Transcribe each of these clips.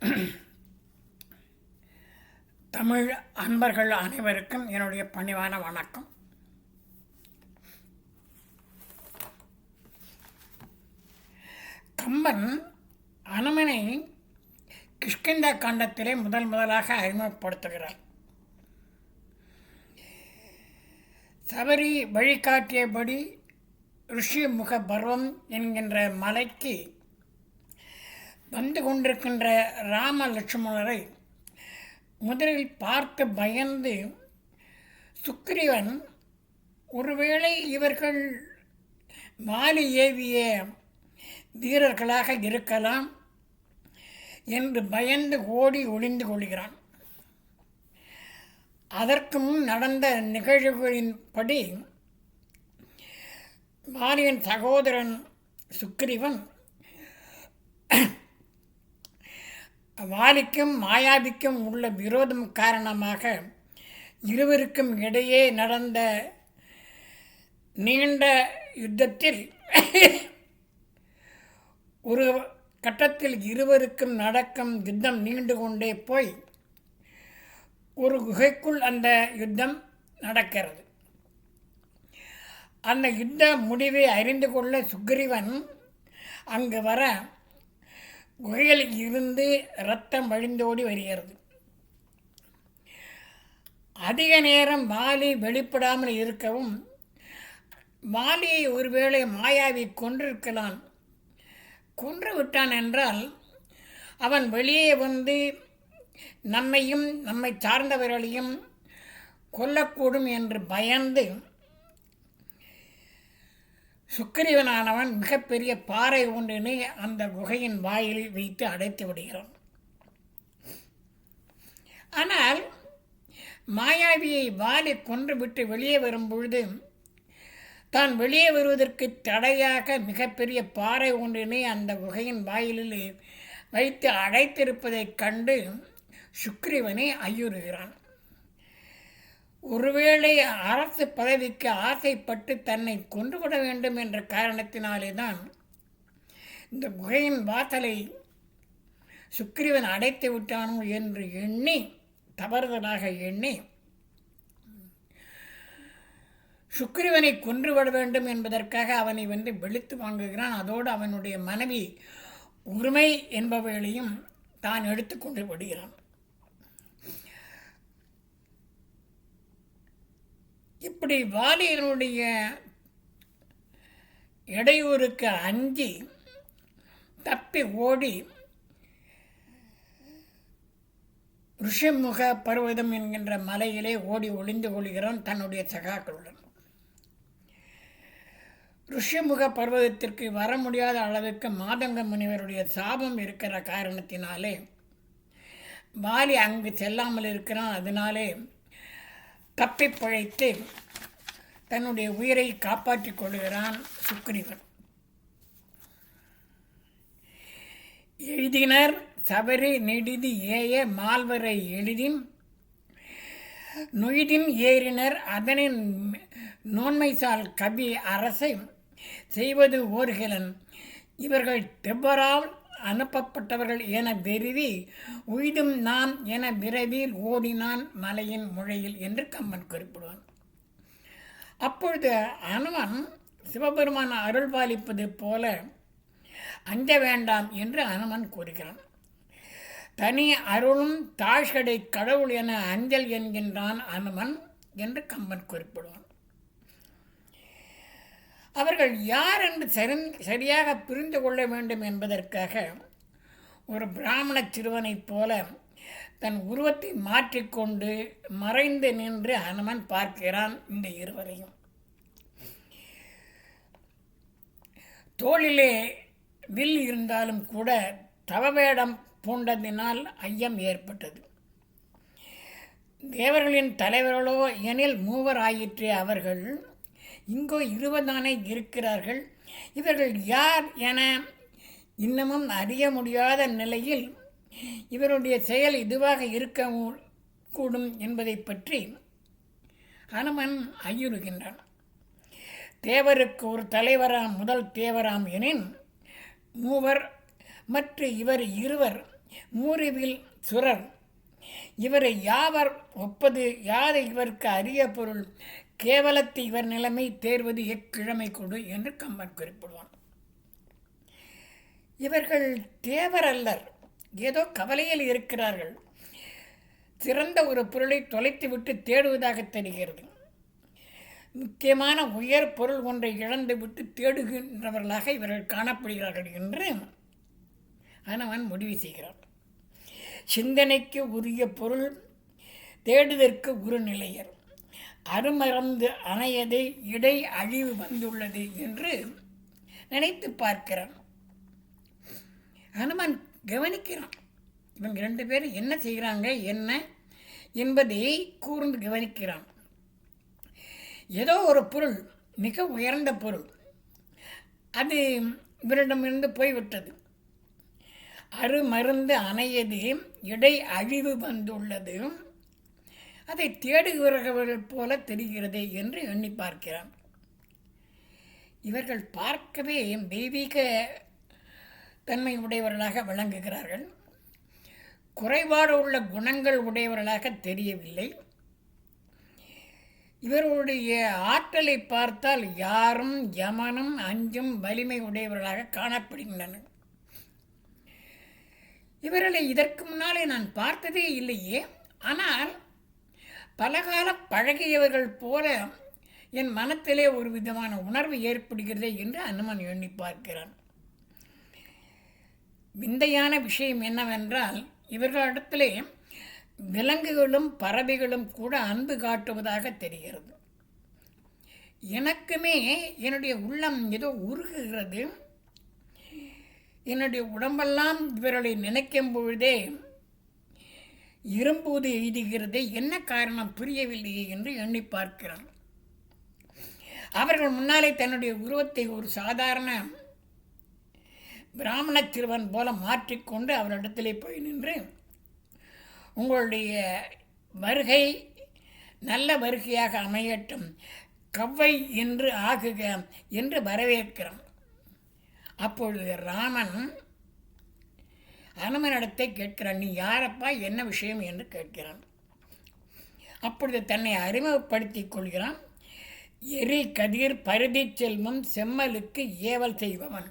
தமிழ் அன்பர்கள் அனைவருக்கும் என்னுடைய பணிவான வணக்கம். கம்பன் அனுமனை கிஷ்கிந்த காண்டத்திலே முதல் முதலாக அறிமுகப்படுத்துகிறார். சபரி வழிகாட்டியபடி ரிஷி முக பர்வம் என்கின்ற மலைக்கு வந்து கொண்டிருக்கின்ற ராம லட்சுமணரை முதலில் பார்த்து பயந்து சுக்கிரீவன் ஒருவேளை இவர்கள் வாலி ஏவிய வீரர்களாக இருக்கலாம் என்று பயந்து ஓடி ஒளிந்து கொள்கிறான். அதற்கு முன் நடந்த நிகழ்வுகளின்படி மாலியின் சகோதரன் சுக்கிரீவன் வாலிக்கும் மாயாவிக்கும் உள்ள விரோதம் காரணமாக இருவருக்கும் இடையே நடந்த நீண்ட யுத்தத்தில் ஒரு கட்டத்தில் இருவருக்கும் நடக்கும் யுத்தம் நீண்டு கொண்டே போய் ஒரு குகைக்குள் அந்த யுத்தம் நடக்கிறது. அந்த யுத்த முடிவை அறிந்து கொள்ள சுக்ரீவன் அங்கு வர குகைகளில் இருந்து ரத்தம் வழிந்தோடி வருகிறது. அதிக நேரம் மாலி வெளிப்படாமல் இருக்கவும் மாலியை ஒருவேளை மாயாவி கொன்றிருக்கலாம். கொன்று விட்டான் என்றால் அவன் வெளியே வந்து நம்மையும் நம்மை சார்ந்தவர்களையும் கொல்லக்கூடும் என்று பயந்து சுக்கிரீவனானவன் மிகப்பெரிய பாறை ஒன்றினை அந்த குகையின் வாயிலில் வைத்து அடைத்து விடுகிறான். ஆனால் மாயாவியை வாலி கொன்றுவிட்டு வெளியே வரும்பொழுது தான் வெளியே வருவதற்கு தடையாக மிகப்பெரிய பாறை ஒன்றினை அந்த குகையின் வாயிலில் வைத்து அடைத்திருப்பதைக் கண்டு சுக்ரீவனை ஐயுறுகிறான். ஒருவேளை அரசு பதவிக்கு ஆசைப்பட்டு தன்னை கொன்றுவிட வேண்டும் என்ற காரணத்தினாலே தான் இந்த குகையின் வாசலை சுக்ரீவன் அடைத்து விட்டானோ என்று எண்ணி தவறுதலாக எண்ணி சுக்ரீவனை கொன்றுவிட வேண்டும் என்பதற்காக அவனை வந்து வெளுத்து வாங்குகிறான். அதோடு அவனுடைய மனைவி உரிமை என்பவர்களையும் தான் எடுத்துக்கொண்டு விடுகிறான். இப்படி வாலியனுடைய இடையூறுக்கு அஞ்சி தப்பி ஓடி ரிஷிமுக பர்வதம் என்கின்ற மலையிலே ஓடி ஒளிந்து கொள்கிறான் தன்னுடைய சகாக்களுடன். ரிஷிமுக பர்வதத்திற்கு வர முடியாத அளவுக்கு மாதங்க முனிவருடைய சாபம் இருக்கிற காரணத்தினாலே வாலி அங்கு செல்லாமல் இருக்கிறான். அதனாலே தப்பி பிழைத்து தன்னுடைய உயிரை காப்பாற்றிக் கொள்கிறான் சுக்ரீவன் எழுதினர் சபரி நெடிது ஏய மால்வரை எளிதின் நொய்தின் ஏறினர் அதனின் நோன்மைசால் கவி அரசை செய்வது ஓர்கிலன். இவர்கள் தெவ்வரால் அனுப்பப்பட்டவர்கள் என வெறுவி உய்தும் நான் என விரைவில் ஓடினான் மலையின் முழையில் என்று கம்மன் குறிப்பிடுவான். அப்பொழுது அனுமன் சிவபெருமான் அருள்பாலிப்பது போல அஞ்ச வேண்டாம் என்று அனுமன் கூறுகிறான். தனி அருளும் தாழ்கடை கடவுள் என அஞ்சல் என்கின்றான் அனுமன் என்று கம்பன் குறிப்பிடுவான். அவர்கள் யார் என்று சரி சரியாக புரிந்து கொள்ள வேண்டும் என்பதற்காக ஒரு பிராமண சிறுவனைப் போல தன் உருவத்தை மாற்றிக்கொண்டு மறைந்து நின்று ஹனுமன் பார்க்கிறான் இந்த இருவரையும். தோளிலே வில் இருந்தாலும் கூட தவவேடம் பூண்டதினால் ஐயம் ஏற்பட்டது. தேவர்களின் தலைவர்களோ எனில் மூவர் ஆயிற்று அவர்கள். இங்கோ இருபதானே இருக்கிறார்கள். இவர்கள் யார் என இன்னமும் அறிய முடியாத நிலையில் இவருடைய செயல் இதுவாக இருக்க கூடும் என்பதை பற்றி ஹனுமன் ஐயுறுகின்றான். தேவருக்கு ஒரு தலைவராம் முதல் தேவராம் எனின் மூவர் மற்ற இவர் இருவர் மூறிவில் சுரர். இவரை யாவர் ஒப்பது? யாது இவருக்கு அரிய பொருள்? கேவலத்து இவர் நிலைமை தேர்வது எக்கிழமை கொடு என்று கம்பன் குறிப்பிடுவான். இவர்கள் தேவர் அல்லர். ஏதோ கவலையில் இருக்கிறார்கள். சிறந்த ஒரு பொருளை தொலைத்துவிட்டு தேடுவதாக தெரிகிறது. முக்கியமான உயர் பொருள் ஒன்றை இழந்துவிட்டு தேடுகின்றவர்களாக இவர்கள் காணப்படுகிறார்கள் என்று அவன் முடிவு செய்கிறான் சிந்தனைக்கு உரிய பொருள் தேடுதற்கு ஒரு நிலையர். அருமறந்து அணையதை இடை அழிவு வந்துள்ளது என்று நினைத்து பார்க்கிறான். ஹனுமான் கவனிக்கிறான். இவங்க ரெண்டு பேரும் என்ன செய்கிறாங்க என்ன என்பதை கூர்ந்து கவனிக்கிறான். ஏதோ ஒரு பொருள் மிக உயர்ந்த பொருள். அது இவரிடமிருந்து போய்விட்டது. அருமருந்து அணையது இடை அழிவு வந்துள்ளது. அதை தேடுகிறவர்கள் போல தெரிகிறதே என்று எண்ணி பார்க்கிறான். இவர்கள் பார்க்கவே தெய்வீக தன்மை உடையவர்களாக விளங்குகிறார்கள். குறைபாடு உள்ள குணங்கள் உடையவர்களாக தெரியவில்லை. இவர்களுடைய ஆற்றலை பார்த்தால் யாரும் யமனும் அஞ்சும் வலிமை உடையவர்களாக காணப்படுகின்றனர் இவர்களை இதற்கு முன்னாலே நான் பார்த்ததே இல்லையே. ஆனால் பலகால பழகியவர்கள் போல என் மனத்திலே ஒரு விதமான உணர்வு ஏற்படுகிறதே என்று அனுமன் எண்ணி பார்க்கிறான். விந்தையான விஷயம் என்னவென்றால் இவர்களிடத்திலே விலங்குகளும் பறவைகளும் கூட அன்பு காட்டுவதாக தெரிகிறது. எனக்குமே என்னுடைய உள்ளம் ஏதோ உருகுகிறது. என்னுடைய உடம்பெல்லாம் இவர்களை நினைக்கும் பொழுதே இரும்புவது எய்துகிறதே. என்ன காரணம்? புரியவில்லையே என்று எண்ணி பார்க்கிறான். அவர்கள் முன்னாலே தன்னுடைய உருவத்தை ஒரு சாதாரண பிராமண சிறுவன் போல மாற்றிக்கொண்டு அவரிடத்திலே போய் நின்று உங்களுடைய வருகை நல்ல வருகையாக அமையட்டும். கவ்வை என்று ஆகுக என்று வரவேற்கிறான் அப்பொழுது ராமன் அனுமனிடத்தை கேட்கிறான் நீ யாரப்பா? என்ன விஷயம்? என்று கேட்கிறான். அப்பொழுது தன்னை அறிமுகப்படுத்திக் கொள்கிறான் எரி கதிர் பருதி செல்வம் செம்மலுக்கு ஏவல் செய்பவன்.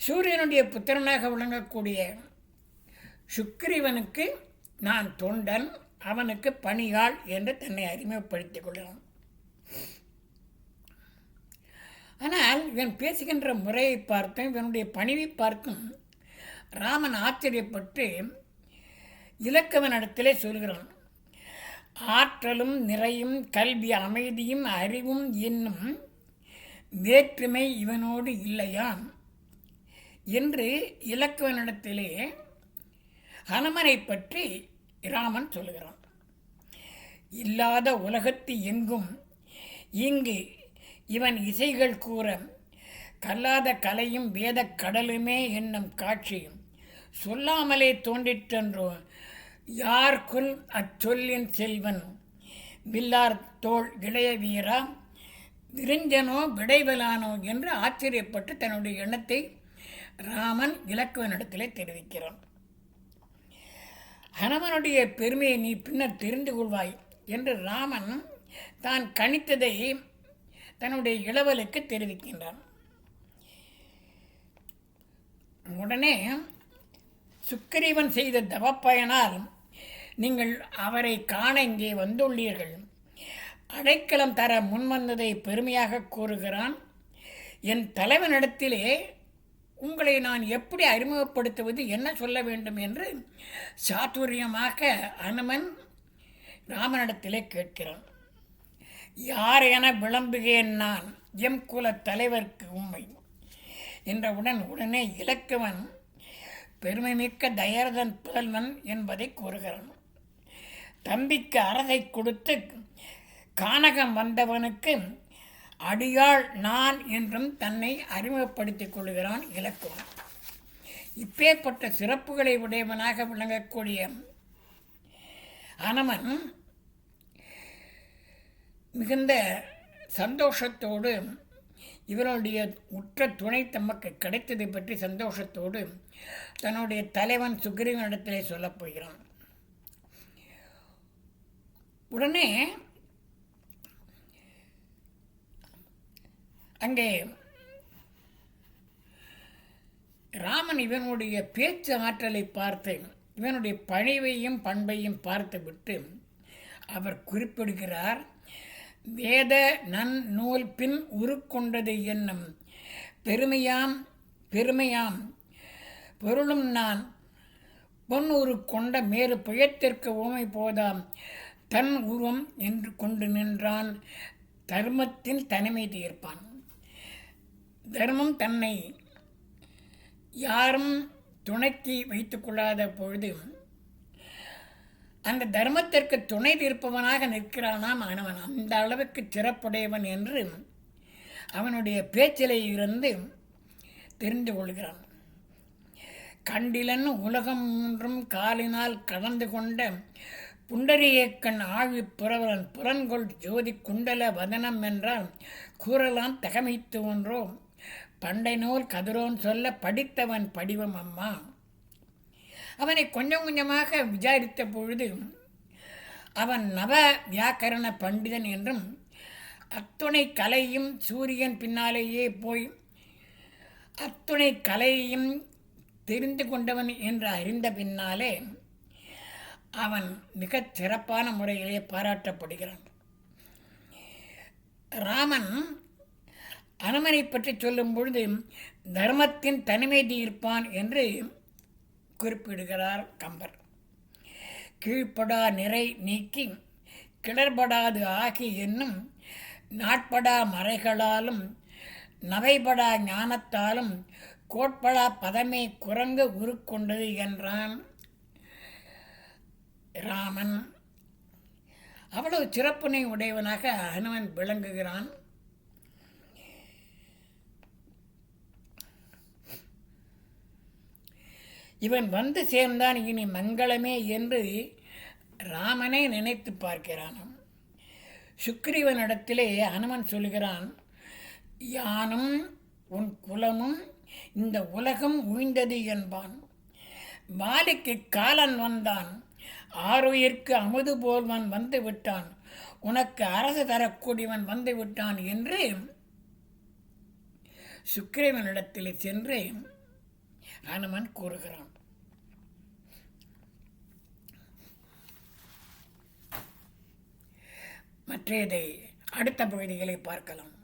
சூரியனுடைய புத்திரனாக விளங்கக்கூடிய சுக்கிரீவனுக்கு நான் தொண்டன் அவனுக்கு பணியாள் என்று தன்னை அறிமுகப்படுத்திக் கொள்கிறான் ஆனால் இவன் பேசுகின்ற முறையை பார்த்தும் இவனுடைய பணிவை பார்த்தும் ராமன் ஆச்சரியப்பட்டு இலக்கவனிடத்திலே சொல்கிறான் ஆற்றலும் நிறையும் கல்வி அமைதியும் அறிவும் என்னும் வேற்றுமை இவனோடு இல்லையாம் என்று இலக்குவனிடத்திலே ஹனுமனை பற்றி ராமன் சொல்கிறான் இல்லாத உலகத்து எங்கும் இங்கு இவன் இசைகள் கூற கல்லாத கலையும் வேத கடலுமே என்னும் காட்சியும் சொல்லாமலே தோன்றிற்றன்றோ? யார்குள் அச்சொல்லின் செல்வன்? வில்லார் தோல் இளைய வீரா? விரிஞ்சனோ விடைவலானோ என்று ஆச்சரியப்பட்டு தன்னுடைய எண்ணத்தை ராமன் இலக்குவனிடத்திலே தெரிவிக்கிறான். ஹனுமனுடைய பெருமையை நீ பின்னர் தெரிந்து கொள்வாய் என்று ராமன் தான் கணித்ததை தன்னுடைய இளவலுக்கு தெரிவிக்கின்றான். உடனே சுக்கிரீவன் செய்த தவப்பயனால் நீங்கள் அவரை காண இங்கே வந்துள்ளீர்கள். அடைக்கலம் தர முன்வந்ததை பெருமையாக கூறுகிறான். என் தலைவனிடத்திலே உங்களை நான் எப்படி அறிமுகப்படுத்துவது என்ன சொல்ல வேண்டும் என்று சாத்துரியமாக அனுமன் ராமனிடத்திலே கேட்கிறான். யார் என விளம்புகிறேன் நான்? எம் குல தலைவர்க்கு உண்மை என்றவுடன் உடனே இலக்குவன் பெருமைமிக்க தயரதன் புதல்வன் என்பதை கூறுகிறான். தம்பிக்கு அரசை கொடுத்து கானகம் வந்தவனுக்கு அடியாள் நான் என்றும் தன்னை அறிமுகப்படுத்திக் கொள்கிறான் இலக்குவன். இப்பேற்பட்ட சிறப்புகளை உடையவனாக விளங்கக்கூடிய அனமன் மிகுந்த சந்தோஷத்தோடு இவருடைய உற்ற துணை தமக்கு கிடைத்ததை பற்றி சந்தோஷத்தோடு தன்னுடைய தலைவன் சுக்ரீவனிடத்திலே சொல்லப் போகிறான். உடனே அங்கே ராமன் இவனுடைய பேச்சு ஆற்றலை பார்த்து இவனுடைய பணிவையும் பண்பையும் பார்த்துவிட்டு அவர் குறிப்பிடுகிறார் வேத நன் நூல் பின் உருக்கொண்டது என்னும் பெருமையாம் பெருமையாம். பொருளும் நான் பொன் உரு கொண்ட மேறு புயத்திற்கு ஊமை போதாம். தன் உருவம் என்று கொண்டு நின்றான் தர்மத்தின் தனிமை தீர்ப்பான். தர்மம் தன்னை யாரும் துணைக்கு வைத்துக்கொள்ளாத பொழுது அந்த தர்மத்திற்கு துணை நிற்பவனாக நிற்கிறானாம் அவன் அந்த அளவுக்கு சிறப்புடையவன் என்று அவனுடைய பேச்சிலே இருந்து தெரிந்து கொள்கிறான். கண்டிலன் உலகம் மூன்றும் காலினால் கடந்து கொண்ட புண்டரியக்கண் ஆழி புறவரன் புறன்கொள் ஜோதி குண்டல வதனம் என்றால் கூறலாம் தகமைத்து ஒன்றோ பண்டை நூல் கதிரோன் சொல்ல படித்தவன் படிவம் அம்மா. அவனை கொஞ்சம் கொஞ்சமாக விசாரித்த பொழுது அவன் நவ வியாக்கரண பண்டிதன் என்றும் அத்துணை கலையும் சூரியன் பின்னாலேயே போய் அத்துணை கலையையும் தெரிந்து கொண்டவன் என்று அறிந்த பின்னாலே அவன் மிகச் சிறப்பான முறையிலே பாராட்டப்படுகிறான். ராமன் அனுமனை பற்றி சொல்லும் பொழுது தர்மத்தின் தனிமை தீர்ப்பான் என்று குறிப்பிடுகிறார் கம்பர். கீழ்ப்படா நிறை நீக்கி கிளர்படாது ஆகி என்னும் நாட்படா மறைகளாலும் நவைபடா ஞானத்தாலும் கோட்படா பதமே குரங்கு உருக்கொண்டது என்றான் ராமன். அவ்வளவு சிறப்பினை உடையவனாக ஹனுமன் விளங்குகிறான். இவன் வந்து சேர்ந்தான் இனி மங்களமே என்று ராமனை நினைத்து பார்க்கிறானாம். சுக்ரீவனிடத்திலே அனுமன் சொல்கிறான் யானும் உன் குலமும் இந்த உலகம் உய்ந்தது என்பான். வாலிக்கு காலன் வந்தான். ஆறுயிர்க்கு அமுது போல்வன் வந்து விட்டான். உனக்கு அரசு தரக்கூடியவன் வந்து விட்டான் என்று சுக்கிரவனிடத்தில் சென்று ஹனுமன் கூறுகிறான். மற்றதை அடுத்த பகுதிகளை பார்க்கலாம்.